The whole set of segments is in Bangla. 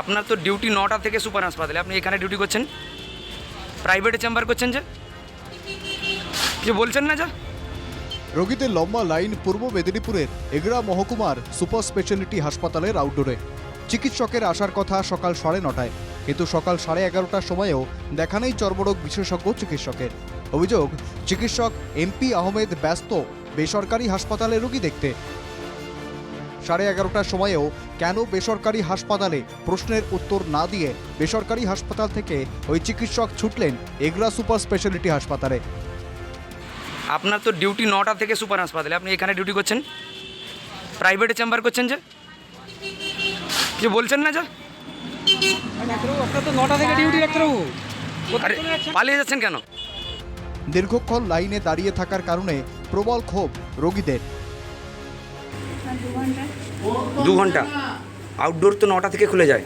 আপনার তো ডিউটি নটা থেকে সুপার হাসপাতালে। আপনি এখানে ডিউটি করছেন? প্রাইভেটে চেম্বার করছেন যে? কিছু বলছেন না যা? রোগীদের লম্বা লাইন পূর্ব মেদিনীপুরের এগড়া মহকুমার সুপার স্পেশালিটি হাসপাতালের আউটডোরে চিকিৎসকের আসার কথা সকাল সাড়ে নটায়, কিন্তু সকাল সাড়ে এগারোটার সময়েও দেখা নেই চর্মরোগ বিশেষজ্ঞ চিকিৎসকের। অভিযোগ, চিকিৎসক এমপি আহমেদ ব্যস্ত, বেসরকারি হাসপাতালে রোগী দেখতে। সাড়ে এগারোটার সময়েও কেন বেসরকারি হাসপাতালে প্রশ্নের উত্তর না দিয়ে বেসরকারি হাসপাতাল থেকে ওই চিকিৎসক ছুটলেন এগরা সুপার স্পেশালিটি হাসপাতালে? আপনার তো ডিউটি নটা থেকে সুপার হাসপাতালে। আপনি এখানে ডিউটি করছেন? প্রাইভেটে চেম্বার করছেন যে? কিছু বলছেন না যা? ডাক্তারবাবু আপনার তো নটা থেকে ডিউটি ডাক্তারবাবু। পালিয়ে যাচ্ছেন কেন? দীর্ঘক্ষণ লাইনে দাঁড়িয়ে থাকার কারণে প্রবল ক্ষোভ রোগীদের। দু ঘণ্টা। আউটডোর তো নটা থেকে খুলে যায়।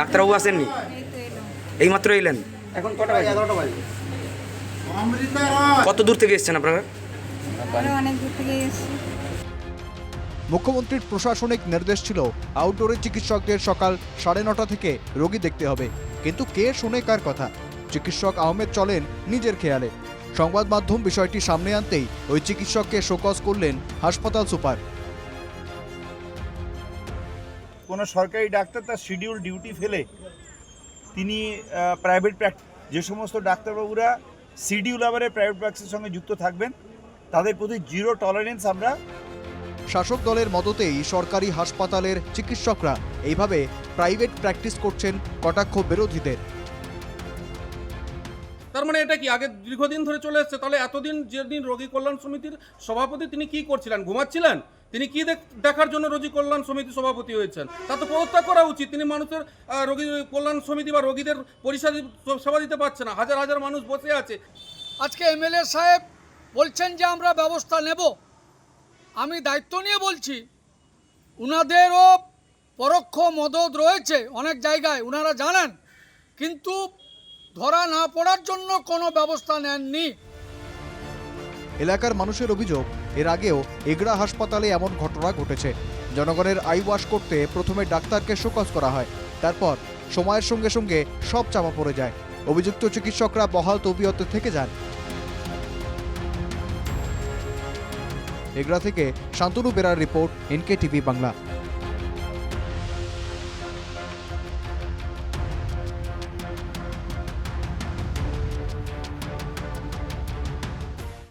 ডাক্তারবাবু আসেননি? এইমাত্র এলেন? এখন কটা বাজে? এগারোটা বাজে। কত দূর থেকে এসেছেন আপনারা? মুখ্যমন্ত্রীর প্রশাসনিক নির্দেশ ছিল আউটডোরে চিকিৎসকদের সকাল সাড়ে নটা থেকে রোগী দেখতে হবে। কিন্তু কে শুনে কার কথা? চিকিৎসক আহমেদ চলেন নিজের খেয়ালে। সংবাদ মাধ্যম বিষয়টি সামনে আনতেই ওই চিকিৎসককে শোকজ করলেন হাসপাতাল সুপার। কোনো সরকারি ডাক্তার তার শিডিউল ডিউটি ফেলে তিনি প্রাইভেট যে সমস্ত ডাক্তারবাবুরা শিডিউল আবারে প্রাইভেট প্র্যাকটিসের সঙ্গে যুক্ত থাকবেন তাদের প্রতি জিরো টলারেন্স আমরা শাসক দলের মদতেই সরকারি হাসপাতালের চিকিৎসকরা এইভাবে প্রাইভেট প্র্যাকটিস করছেন কটাক্ষ বিরোধীদের। তার মানে এটা কি? আগে দীর্ঘদিন ধরে চলে এসছে। তাহলে এতদিন যেদিন রোগী কল্যাণ সমিতির সভাপতি তিনি কি করছিলেন? ঘুমাচ্ছিলেন? তিনি কি দেখ- দেখার জন্য রোগী কল্যাণ সমিতি সভাপতি হয়েছেন? তা তো পদত্যাগ করা উচিত। তিনি মানুষের রোগী কল্যাণ সমিতি বা রোগীদের পরিষেবা সেবা দিতে পারছে না। হাজার হাজার মানুষ বসে আছে। আজকে এমএলএ সাহেব বলছেন যে আমরা ব্যবস্থা নেব। আমি দায়িত্ব নিয়ে বলছি, উনাদেরও পরোক্ষ মদত রয়েছে অনেক জায়গায়, উনারা জানেন। কিন্তু ধরা না পড়ার জন্য কোনো ব্যবস্থা নেননি। এলাকার মানুষের অভিযোগ, এর আগেও এগড়া হাসপাতালে এমন ঘটনা ঘটেছে। জনগণের আই ওয়াশ করতে প্রথমে ডাক্তারকে শোকজ করা হয়, তারপর সময়ের সঙ্গে সঙ্গে সব চাপা পড়ে যায়। অভিযুক্ত চিকিৎসকরা বহাল তবিয়তে থেকে যান। এগড়া থেকে শান্তনু বেরার রিপোর্ট এনকে টিভি বাংলা।